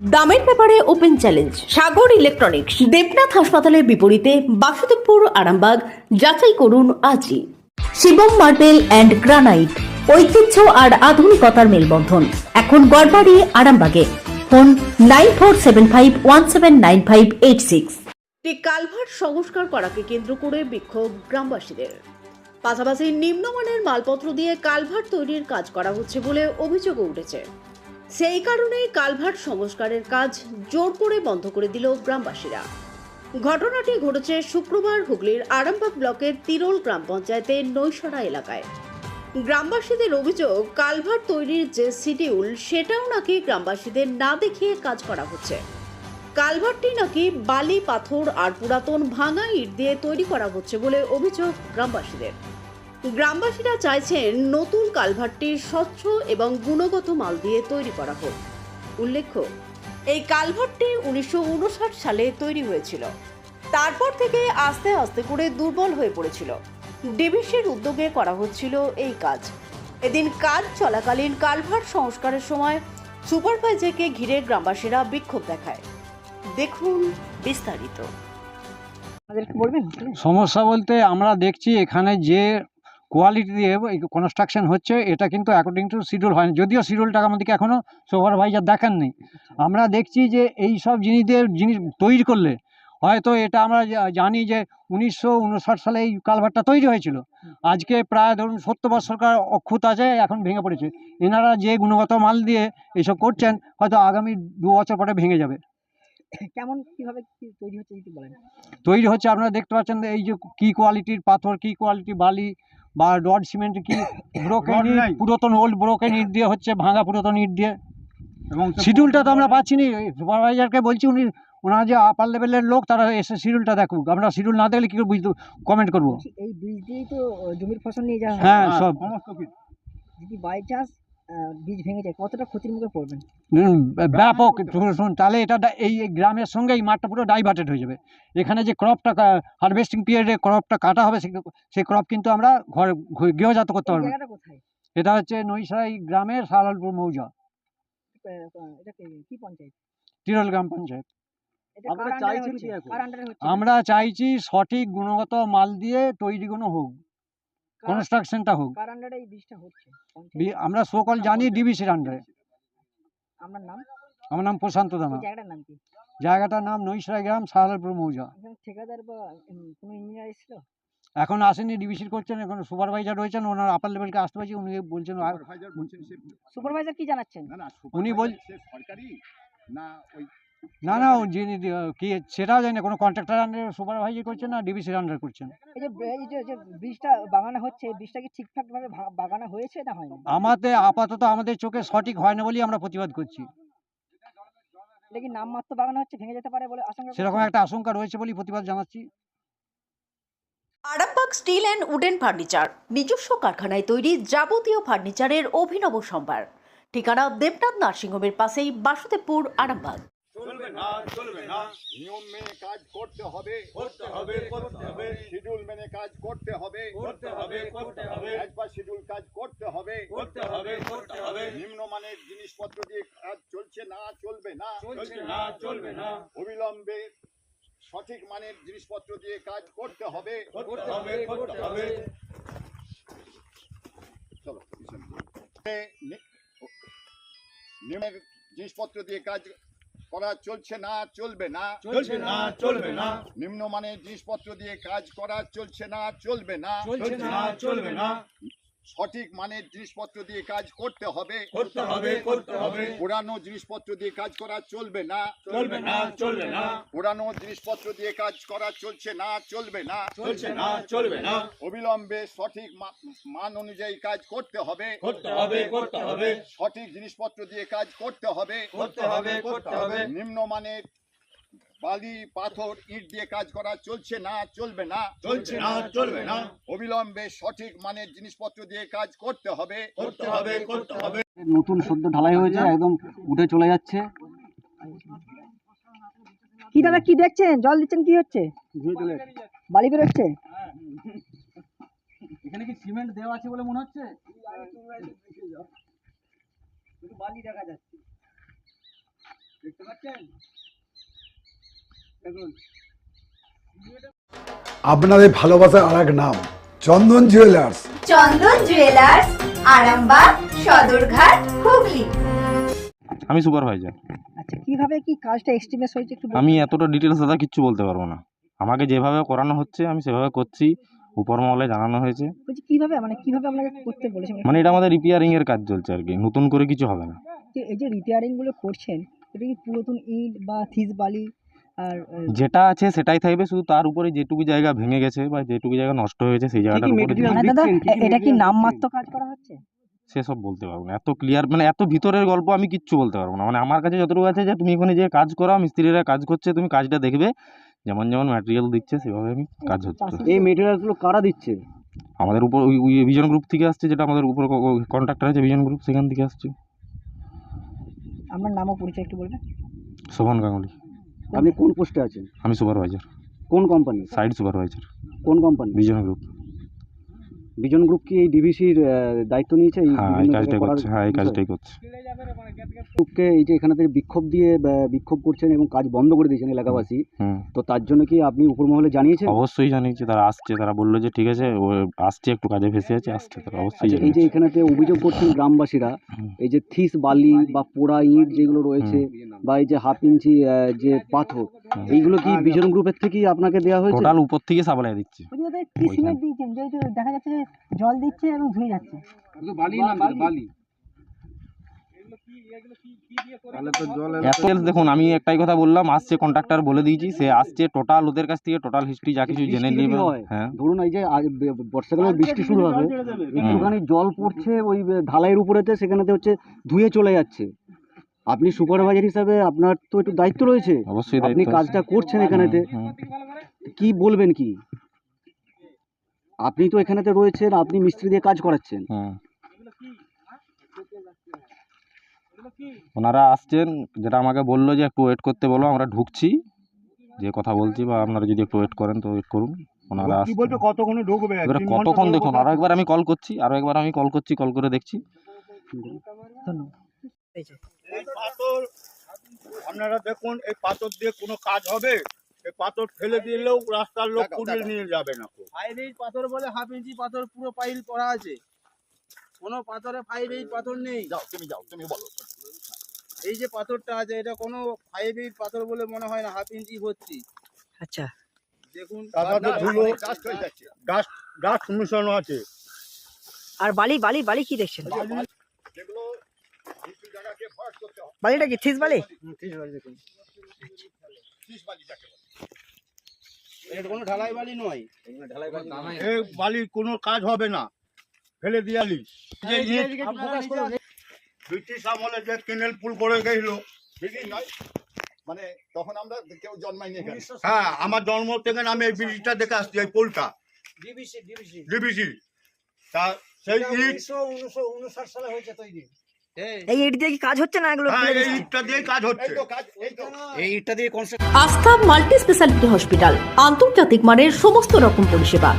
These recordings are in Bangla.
দামের ব্যাপারে open challenge, Sagar electronics, Debnath হাসপাতালের বিপরীতে বাসুদেবপুর, আরামবাগ, যাচাই করুন আজই। শিবম মার্বেল অ্যান্ড গ্রানাইট, ঐতিহ্য আর আধুনিকতার মেলবন্ধন। এখন গড়বাড়ি, আরামবাগে। Phone nine four seven five one seven nine five eight six. Culvert সংস্কার করাকে কেন্দ্র করে বিক্ষোভ গ্রামবাসীদের। পাশাপাশি নিম্নমানের মালপত্র দিয়ে কালভার্ট তৈরির কাজ করা হচ্ছে বলে অভিযোগও উঠেছে। সেই কারণেই কালভার্ট সংস্কারের কাজ জোর করে বন্ধ করে দিল গ্রামবাসীরা। ঘটনাটি ঘটেছে শুক্রবার হুগলির আরামবাগ ব্লকের তিরোল গ্রাম পঞ্চায়েতের নৈশরা এলাকায়। গ্রামবাসীদের অভিযোগ, কালভার্ট তৈরির যে শিডিউল, সেটাও নাকি গ্রামবাসীদের না দেখিয়ে কাজ করা হচ্ছে। কালভার্টটি নাকি বালি, পাথর আর পুরাতন ভাঙা ইট দিয়ে তৈরি করা হচ্ছে বলে অভিযোগ গ্রামবাসীদের। গ্রামবাসীরা চাইছেন নতুন কালভারটি স্বচ্ছ এবং গুণগত মাল দিয়ে তৈরি করা হোক। উল্লেখ্য এই কালভারটি উনিশশো উনষাট সালে তৈরি হয়েছিল। তারপর থেকে আস্তে আস্তে করে দুর্বল হয়ে পড়েছিল। ডিবিসির উদ্যোগে করা হচ্ছিল এই কাজ। এদিন কাজ চলাকালীন কালভার্ট সংস্কারের সময় সুপারভাইজারকে ঘিরে গ্রামবাসীরা বিক্ষোভ দেখায়। দেখুন বিস্তারিত। সমস্যা বলতে আমরা দেখছি এখানে যে কোয়ালিটি দিয়ে কনস্ট্রাকশন হচ্ছে এটা কিন্তু অ্যাকর্ডিং টু শিডিউল হয় না যদিও শিডিউলটা আমাদেরকে এখনও সুপারভাইজার দেখাননি। আমরা দেখছি যে এই সব জিনিসদের জিনিস তৈরি করলে হয়তো এটা আমরা জানি যে উনিশশো উনষাট সালে এই কালভারটা তৈরি হয়েছিল। আজকে প্রায় ধরুন সত্তর বছরকার অক্ষুত আছে এখন ভেঙে পড়েছে। এনারা যে গুণগত মাল দিয়ে এইসব করছেন হয়তো আগামী দু বছর পরে ভেঙে যাবে। কেমন কীভাবে তৈরি হচ্ছে যদি বলেন? তৈরি হচ্ছে আপনারা দেখতে পাচ্ছেন যে এই যে কি কোয়ালিটির পাথর কি কোয়ালিটি বালি বা রড সিমেন্ট কি ব্রোকেন ইট পুরাতন ওল্ড ব্রোকেন ইট দিয়ে হচ্ছে ভাঙা পুরাতন ইট দিয়ে। এবং শিডিউলটা তো আমরা পাচ্ছি না। সুপারভাইজারকে বলছি উনি ওনার যে আপার লেভেলের লোক তারা এসে শিডিউলটা দেখুক। আমরা শিডিউল না দেখলে কী করে বুঝতে কমেন্ট করব? এই বীজ দিয়েই তো জমির ফসল নিয়ে যাওয়া হ্যাঁ। সব। সমস্ত কিছু। যদি বাই চান্স বীজ ভেঙে যায় কতটা ক্ষতির মুখে পড়বেন? ব্যাপক শুনুন, শুনুন তাহলে এটা এই এই গ্রামের সঙ্গে এই মাঠটা পুরো ডাইভার্টেড হয়ে যাবে। এখানে যে ক্রপটা হারভেস্টিং পিরিয়ডে ক্রপটা কাটা হবে সেই সেই ক্রপ কিন্তু আমরা ঘরে গৃহজাত করতে পারব। এটা হচ্ছে নৈশাই গ্রামের সালালপুর মৌজা। তিরল গ্রাম পঞ্চায়েত। আমরা চাইছি সঠিক গুণগত মাল দিয়ে তৈরি কোনো হোক। কনস্ট্রাকশনটা হোক। কার আন্ডারে এই বীজটা হচ্ছে আমরা সকল জানি ডিবিসির আন্ডারে আপনার নাম? আমার নাম প্রশান্ত দানা জায়গাটার নাম কি? জায়গাটার নাম নৈশাই গ্রাম সাহালালপুর মৌজা। এখানে ঠিকাদার বা কোনো ইঞ্জিনিয়ার এসেছিল? এখন আসেনি ডিবিসির করছেন এখন সুপারভাইজার রয়েছেন ওনার আপার লেভেলকে আসতে পারছি উনি বলছেন সুপারভাইজার কি জানাচ্ছেন? উনি বল- সরকারি না ওই না না যিনি কি সেটাও জানি না কোনো কন্ট্রাক্টর আন্ডারে সুপারভাইজার করছেন না ডিবিসির আন্ডারে করছেন? এই যে এই যে যে বীজটা বাগানো হচ্ছে বীজটা কি ঠিকঠাক ভাবে বাগানো হয়েছে না হয়নি? আমাদের আপাতত আমাদের চোখে সঠিক হয় না বলেই আমরা প্রতিবাদ করছি। এটা কি নামমাত্র বাগানো হচ্ছে ভেঙে যেতে পারে বলে আশঙ্কা সেরকম একটা আশঙ্কা রয়েছে বলেই প্রতিবাদ জানাচ্ছি। Arambagh steel and wooden furniture নিজস্ব কারখানায় তৈরি যাবতীয় ফার্নিচারের অভিনব সম্ভার। ঠিকানা দেবনাথ নার্সিংহোমের পাশেই বাসুদেবপুর আরামবাগ। চলবে না চলবে না। নিয়ম মেনে কাজ করতে হবে। করতে হবে করতে হবে। শিডিউল মেনে কাজ করতে হবে। করতে হবে করতে হবে। একবার শিডিউল কাজ করতে হবে। করতে হবে করতে হবে। নিম্নমানের জিনিসপত্র দিয়ে কাজ চলছে না চলবে না। চলছে না চলবে না। অবিলম্বে সঠিক মানের জিনিসপত্র দিয়ে কাজ করতে হবে। করতে হবে করতে হবে। চলো জিনিসপত্র দিয়ে কাজ করা চলছে না চলবে না। চলছে না চলবে না। নিম্নমানের জিনিসপত্র দিয়ে কাজ করা চলছে না চলবে না। চলছে না চলবে না। সঠিক মানের জিনিসপত্র দিয়ে কাজ করতে হবে। করতে হবে করতে হবে। পুরানো জিনিসপত্র দিয়ে কাজ করা চলবে না। চলবে না চলবে না। পুরানো জিনিসপত্র দিয়ে কাজ করা চলছে না চলবে না। চলছে না চলবে না। অবিলম্বে সঠিক মান অনুযায়ী কাজ করতে হবে। করতে হবে করতে হবে। সঠিক জিনিসপত্র দিয়ে কাজ করতে হবে। করতে হবে করতে হবে। নিম্নমানের বালি পাথর ইট দিয়ে কাজ করা চলছে না চলবে না। চলছে না চলবে না। অবিলম্বে সঠিক মানের জিনিসপত্র দিয়ে কাজ করতে হবে। করতে হবে করতে হবে। নতুন সদ্য ঢালাই হয়েছে একদম উঠে চলে যাচ্ছে। কি দাদা কি দেখছেন? জল দিচ্ছেন কি হচ্ছে? বালি বেরোচ্ছে। এখানে কি সিমেন্ট দেওয়া আছে বলে মনে হচ্ছে? বালি দেখা যাচ্ছে। দেখতে পাচ্ছেন? আপনাদের ভালোবাসার আর এক নাম চন্দন জুয়েলার্স চন্দন জুয়েলার্স আরামবাগ সদরঘাট হুগলি। আমি সুপারভাইজার আচ্ছা কীভাবে কি কাজটা এস্টিমেট হয়েছে একটু বলুন? আমি এতটা ডিটেলস দাদা কিচ্ছু বলতে পারব না। আমাকে যেভাবে করানো হচ্ছে আমি সেভাবে করছি। উপর মহলে জানানো হয়েছে। বলছি কীভাবে মানে কীভাবে আপনাকে করতে বলেছেন মানে এটা আমাদের রিপেয়ারিং এর কাজ চলছে আর কি। নতুন করে কিছু হবে না। যে এই যে রিপেয়ারিংগুলো করছেন এটা কি পুরাতন ইট বা থিস বালি? আর যেটা আছে সেটাই থাকবে শুধু তার উপরে যেটুকু জায়গা ভেঙে গেছে বা যেটুকু জায়গা নষ্ট হয়ে গেছে সেই জায়গাটার উপরে মানে দাদা কি এ- এটা কি নামমাত্র কাজ করা হচ্ছে? সেসব বলতে পারব না। এত ক্লিয়ার মানে এত ভিতরের গল্প আমি কিচ্ছু বলতে পারব না। মানে আমার কাছে যতটুকু আছে যে তুমি ওখানে যে কাজ করো মিস্ত্রিরা কাজ করছে তুমি কাজটা দেখবে। যেমন যেমন ম্যাটেরিয়াল দিচ্ছে সেভাবে আমি কাজ হচ্ছে। এই মেটেরিয়ালসগুলো কারা দিচ্ছে? আমাদের উপর ওই ওই ভিজন গ্রুপ থেকে আসছে যেটা আমাদের উপর কন্ট্রাক্টর আছে ভিজন গ্রুপ সেখান থেকে আসছে। আপনার নাম ও পরিচয় একটু বলবেন? শোভন গাঙ্গুলি। আপনি কোন পোস্টে আছেন? আমি সুপারভাইজার। কোন কোম্পানি? Site supervisor. কোন company? Vision group. Vision group কি এই ডিভিসির দায়িত্ব নিয়েছে? এই হ্যাঁ এই কাজটাই করছে হ্যাঁ এই কাজটাই করছে। গ্রুপকে এই যে এখানে থেকে বিক্ষোভ দিয়ে বিক্ষোভ করছেন এবং কাজ বন্ধ করে দিয়েছেন এলাকাবাসী তো তার জন্য কি আপনি উপর মহলে জানিয়েছেন? অবশ্যই জানিয়েছে তারা আসছে তারা বলল যে ঠিক আছে ও আসছে একটু কাজে ফেসে আছে আসছে তারা অবশ্যই আচ্ছা এই যে এখানেতে অভিযোগ করছেন গ্রামবাসীরা এই যে থিস বালি বা পোড়া ইট যেগুলো রয়েছে বা এই যে হাফ ইঞ্চি যে পাথর এইগুলো কি বিজন গ্রুপের থেকেই আপনাকে দেওয়া হয়েছে? টোটাল উপর থেকে সাপ্লাই দিচ্ছে। দেখা যাচ্ছে যে জল দিচ্ছে এবং ধুয়ে যাচ্ছে। দেখুন আমি একটাই কথা বললাম আসছে কন্ট্রাক্টর বলে দিয়েছি সে আসছে টোটাল ওদের কাছ থেকে টোটাল হিস্ট্রি যা কিছু জেনে বৃষ্টি নেবে। হ্যাঁ। ধরুন এই যে বর্ষাকালে বৃষ্টি শুরু হবে একটুখানি জল পড়ছে ওই ঢালাইয়ের উপরেতে সেখানেতে হচ্ছে ধুয়ে চলে যাচ্ছে। আপনি সুপারভাইজার হিসাবে আপনার তো একটু দায়িত্ব রয়েছে। অবশ্যই আপনি কাজটা করছেন এখানেতে। কি বলবেন কি? আপনি তো এখানেতে রয়েছেন আপনি মিস্ত্রি দিয়ে কাজ করাচ্ছেন। হুম। ওনারা আসছেন যেটা আমাকে বলল যে একটু ওয়েট করতে বলো আমরা ঢুকছি। যে কথা বলছি বা আপনারা যদি একটু ওয়েট করেন তো ওয়েট করুন ওনারা বলবে কতক্ষণে ঢুকবে? এবারে কতক্ষণ দেখুন কোথাও- আরও একবার আমি কল করছি আরও একবার আমি কল করছি কল করে দেখছি। আপনারা দেখুন এই পাথর দিয়ে কোনো কাজ হবে? এই পাথর ফেলে দিলেও রাস্তার লোক কুড়িয়ে নিয়ে যাবে না ফাইভ এইট পাথর বলে হাফ ইঞ্চি পাথর পুরো পাইল করা আছে। কোনো পাথরে ফাইভ এইট পাথর নেই। যাও তুমি যাও তুমি বলো। এই যে পাথরটা আছে এটা কোনো ফাইভ এইট পাথর বলে মনে হয় না হাফ ইঞ্চি ভর্তি আচ্ছা। দেখুন ধুলো হয়ে মিশানো আছে। আর বালি বালি বালি কি দেখছেন? বালিটা কি থিস বালি? শীষ বালি যাকে বলে। এটা কোনো ঢালাই বালি নয়। এগুলো ঢালাই বালি না এই বালির কোনো কাজ হবে না। ফেলে দিয়ালি ব্রিটিশ আমলে যে কেনেল পুল করে গেছিল ব্রিটিশ নয় মানে তখন আমরা কেউ জন্মাইনি। হ্যাঁ আমার জন্ম থেকে আমি এই ব্রিটিশটা দেখে আসছি এই পুলটা। DVC DVC. ডিবিসি। তা সেই উনিশশো উনষাট সালে হয়েছে তৈরি। এই। ইট দিয়ে কি কাজ হচ্ছে না এগুলো হ্যাঁ ইটটা দিয়ে কাজ হচ্ছে। এই ইটটা দিয়ে আস্থা মাল্টি স্পেশালিটি হসপিটাল আন্তর্জাতিক মানের সমস্ত রকম পরিষেবা।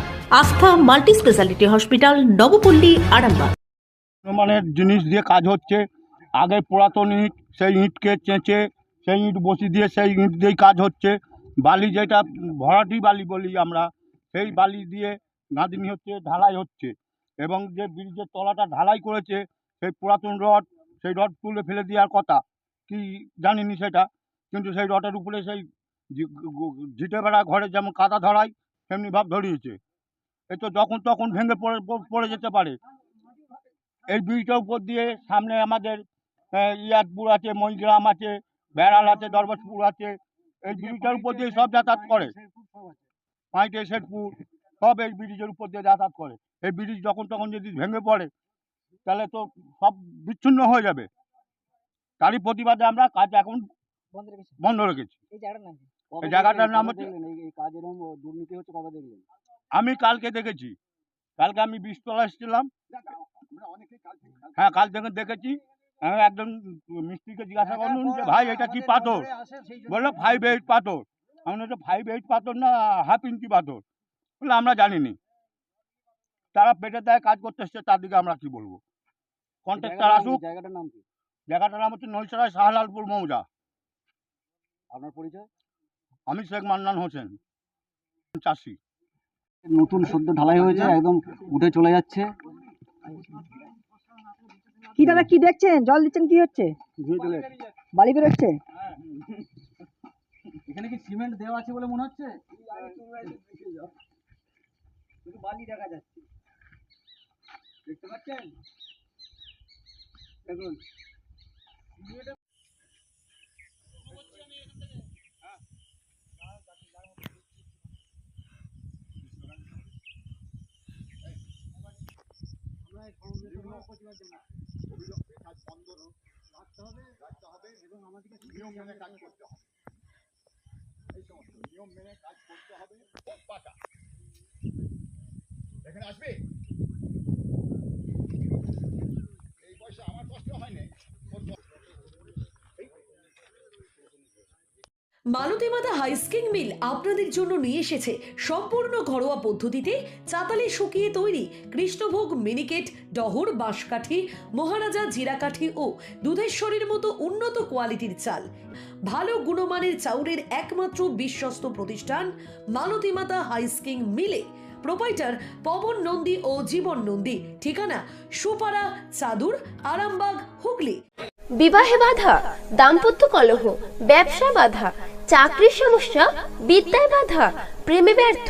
Astha multi speciality hospital Nabapalli Arambagh. মানের জিনিস দিয়ে কাজ হচ্ছে। আগে পুরাতন ইট সেই ইটকে চেঁচে সেই ইট বসিয়ে দিয়ে সেই ইট দিয়েই কাজ হচ্ছে। বালি যেটা ভরাটি বালি বলি আমরা সেই বালি দিয়ে নাদিনি হচ্ছে ঢালাই হচ্ছে। এবং যে ব্রিজের তলাটা ঢালাই করেছে সেই পুরাতন রড, সেই রড তুলে ফেলে দেওয়ার কথা। কি জানিনি সেটা? কিন্তু সেই রডের উপরে সেই ঝিটে বেড়া ঘরে যেমন কাদা ধরায়, তেমনি ভাব ধরিয়েছে। এ তো যখন তখন ভেঙে পড়ে পড়ে যেতে পারে। এই ব্রিজটার উপর দিয়ে সামনে আমাদের ইয়াদপুর আছে মহিগ্রাম আছে, বেড়াল আছে দরবাজপুর আছে, এই ব্রিজটার উপর দিয়ে সব যাতায়াত করে। পাঁইটে শেরপুর, সব এই ব্রিজের উপর দিয়ে যাতায়াত করে। এই ব্রিজ যখন তখন যদি ভেঙে পড়ে তাহলে তো সব বিচ্ছিন্ন হয়ে যাবে। তারই প্রতিবাদে আমরা কাজ এখন বন্ধ রেখেছি। এই জায়গাটার নাম হচ্ছে আমি কালকে দেখেছি। কালকে আমি বীজতলা এসেছিলাম। হ্যাঁ কাল থেকে দেখেছি। আমি একজন মিস্ত্রিকে জিজ্ঞাসা করলাম যে ভাই এটা কি পাথর? বলল ফাইভ এইট পাথর। আমি এটা ফাইভ এইট পাথর না হাফ ইঞ্চি পাথর। বলল আমরা জানিনি। তারা পেটে দেয় কাজ করতে এসছে তার দিকে আমরা কি বলব? কন্ট্রাক্টর আসুক। জায়গাটার নাম কি? জায়গাটার নাম হচ্ছে নৈসরাই শাহলালপুর মৌজা। আপনার পরিচয়? আমি শেখ মান্নান হোসেন চাষি। নতুন সদ্য ঢালাই হয়েছে একদম উঠে চলে যাচ্ছে। কি দাদা কি দেখছেন? জল দিচ্ছেন কি হচ্ছে? বালি বেরোচ্ছে? এখানে কি সিমেন্ট দেওয়া আছে বলে মনে হচ্ছে? বালি দেখা যাচ্ছে। দেখতে পাচ্ছেন? দেখুন। নিয়ম মেনে কাজ করতে হবে। এই সমস্ত নিয়ম মেনে কাজ করতে হবে। এখানে আসবে এই পয়সা আমার কষ্ট হয়নি তোর কষ্ট। মালতীমাতা হাইস্কিং মিল আপনাদের জন্য নিয়ে এসেছে সম্পূর্ণ ঘরোয়া পদ্ধতিতে চাতালে শুকিয়ে তৈরি কৃষ্ণভোগ মিনিকেট, ডহর, বাঁশকাঠি, মহারাজা জিরাকাঠি ও দুধেশ্বরীর মতো উন্নত কোয়ালিটির চাল। ভালো গুণমানের চাউলের একমাত্র বিশ্বস্ত প্রতিষ্ঠান মালতীমাতা হাইস্কিং মিলে। প্রোপাইটার পবন নন্দী ও জীবন নন্দী। ঠিকানা সুপারা চাদুর, আরামবাগ, হুগলি। বিবাহে বাধা, দাম্পত্য কলহ, ব্যবসা বাধা, চাকরির সমস্যা, বিদ্যায় বাধা, প্রেমে ব্যর্থ